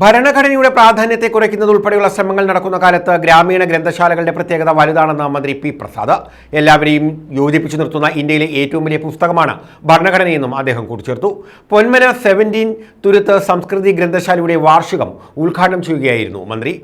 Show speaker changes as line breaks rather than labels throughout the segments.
ഭരണഘടനയുടെ പ്രാധാന്യത്തെ കുറയ്ക്കുന്നത് ഉൾപ്പെടെയുള്ള ശ്രമങ്ങൾ നടക്കുന്ന കാലത്ത് ഗ്രാമീണ ഗ്രന്ഥശാലകളുടെ പ്രത്യേകത വലുതാണെന്ന് മന്ത്രി പി പ്രസാദ്. എല്ലാവരെയും യോജിപ്പിച്ചു നിർത്തുന്ന ഇന്ത്യയിലെ ഏറ്റവും വലിയ പുസ്തകമാണ് ഭരണഘടനയെന്നും അദ്ദേഹം കൂട്ടിച്ചേർത്തു. പൊന്മന സെവന്റീൻ തുരുത്ത് സംസ്കൃതി ഗ്രന്ഥശാലയുടെ വാർഷികം ഉദ്ഘാടനം ചെയ്യുകയായിരുന്നു മന്ത്രി.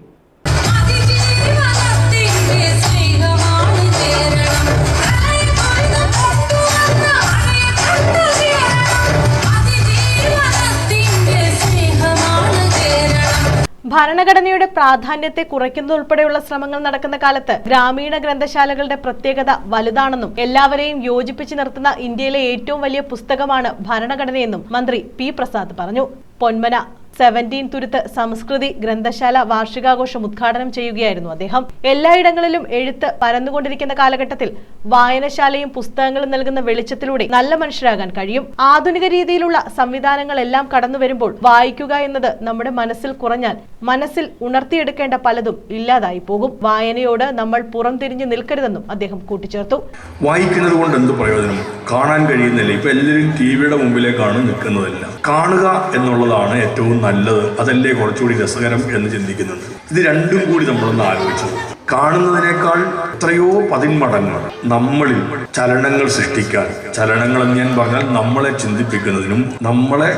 ഭരണഘടനയുടെ പ്രാധാന്യത്തെ കുറയ്ക്കുന്നതുൾപ്പെടെയുള്ള ശ്രമങ്ങൾ നടക്കുന്ന കാലത്ത് ഗ്രാമീണ ഗ്രന്ഥശാലകളുടെ പ്രത്യേകത വലുതാണെന്നും എല്ലാവരെയും യോജിപ്പിച്ചു നിർത്തുന്ന ഇന്ത്യയിലെ ഏറ്റവും വലിയ പുസ്തകമാണ് ഭരണഘടനയെന്നും മന്ത്രി പി പ്രസാദ് പറഞ്ഞു. പൊന്മന സെവന്റീൻ തുരുത്ത് സംസ്കൃതി ഗ്രന്ഥശാല വാർഷികാഘോഷം ഉദ്ഘാടനം ചെയ്യുകയായിരുന്നു അദ്ദേഹം. എല്ലായിടങ്ങളിലും എഴുത്ത് പരന്നുകൊണ്ടിരിക്കുന്ന കാലഘട്ടത്തിൽ വായനശാലയും പുസ്തകങ്ങളും നൽകുന്ന വെളിച്ചത്തിലൂടെ നല്ല മനുഷ്യരാകാൻ കഴിയും. ആധുനിക രീതിയിലുള്ള സംവിധാനങ്ങളെല്ലാം കടന്നു വരുമ്പോൾ വായിക്കുക എന്നത് നമ്മുടെ മനസ്സിൽ കുറഞ്ഞാൽ മനസ്സിൽ ഉണർത്തിയെടുക്കേണ്ട പലതും ഇല്ലാതായി പോകും. വായനയോട് നമ്മൾ പുറംതിരിഞ്ഞു നിൽക്കരുതെന്നും അദ്ദേഹം കൂട്ടിച്ചേർത്തു.
വായിക്കുന്നത് കൊണ്ട് എന്ത് പ്രയോജനം? കാണാൻ കഴിയുന്നില്ല. ഇപ്പൊ എല്ലാവരും ടി വിയുടെ മുമ്പിലേക്കാണ് നിൽക്കുന്നതല്ല. കാണുക എന്നുള്ളതാണ് ഏറ്റവും നല്ലത്. അതല്ലേ കുറച്ചുകൂടി രസകരം എന്ന് ചിന്തിക്കുന്നുണ്ട്. ഇത് രണ്ടും കൂടി നമ്മളൊന്ന് ആലോചിച്ചു കാണുന്നതിനേക്കാൾ എത്രയോ പതിന്മടങ്ങ് നമ്മളിൽ ചലനങ്ങൾ സൃഷ്ടിക്കാൻ ചലനങ്ങൾ എന്ന് ഞാൻ പറഞ്ഞാൽ നമ്മളെ ചിന്തിപ്പിക്കുന്നതിനും നമ്മളെ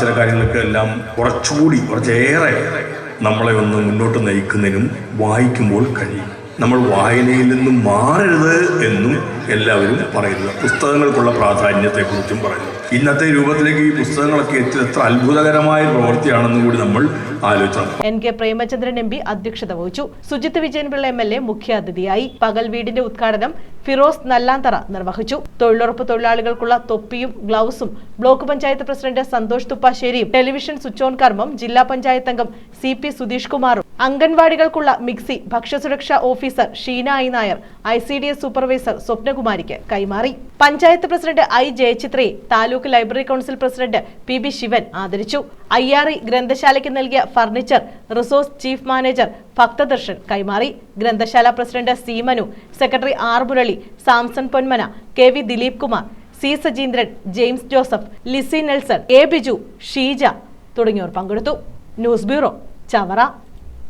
ചില കാര്യങ്ങൾക്ക് എല്ലാം കുറച്ചുകൂടി കുറച്ചേറെ നമ്മളെ ഒന്ന് മുന്നോട്ട് നയിക്കുന്നതിനും വായിക്കുമ്പോൾ കഴിയും. നമ്മൾ വായനയിൽ നിന്നും മാറരുത് എന്നും എല്ലാവരും പറയുന്നത്. പുസ്തകങ്ങൾക്കുള്ള പ്രാധാന്യത്തെക്കുറിച്ചും പറയുന്നു. ഇന്നത്തെ രൂപത്തിലേക്ക് ഈ പുസ്തകങ്ങളൊക്കെ എത്തിയത് എത്ര അത്ഭുതകരമായ പ്രവൃത്തിയാണെന്നും കൂടി നമ്മൾ ആലോചിക്കണം
N K Premachandran M P അധ്യക്ഷത വഹിച്ചു. Sujith Vijayanpillai M L A മുഖ്യാതിഥിയായി പകൽ വീടിന്റെ ഉദ്ഘാടനം ഫിറോസ് നല്ലാന്തറ നിർവഹിച്ചു. തൊഴിലുറപ്പ് തൊഴിലാളികൾക്കുള്ള തൊപ്പിയും ഗ്ലൗസും ബ്ലോക്ക് പഞ്ചായത്ത് പ്രസിഡന്റ് സന്തോഷ് തുപ്പാശ്ശേരിയും ടെലിവിഷൻ സ്വിച്ച് ഓൺ കർമ്മം ജില്ലാ പഞ്ചായത്ത് അംഗം സി പി സുധീഷ് കുമാറും അംഗൻവാടികൾക്കുള്ള മിക്സി ഭക്ഷ്യസുരക്ഷാ officer Sheena I Nair I C D S supervisor സ്വപ്നകുമാരിക്ക് കൈമാറി. Panchayat president I ജയചിത്രയെ taluk library council president P B Sivan ആദരിച്ചു. ഐ ഗ്രന്ഥശാലയ്ക്ക് നൽകിയ furniture resource chief manager Bhakthadarshan കൈമാറി. ഗ്രന്ഥശാല president C Manu secretary R Murali Samson Ponmana K V Dileep Kumar C Sajeendran James Joseph Lizzy Nelson A Biju Sheeja തുടങ്ങിയവർ പങ്കെടുത്തു. News bureau Chavara.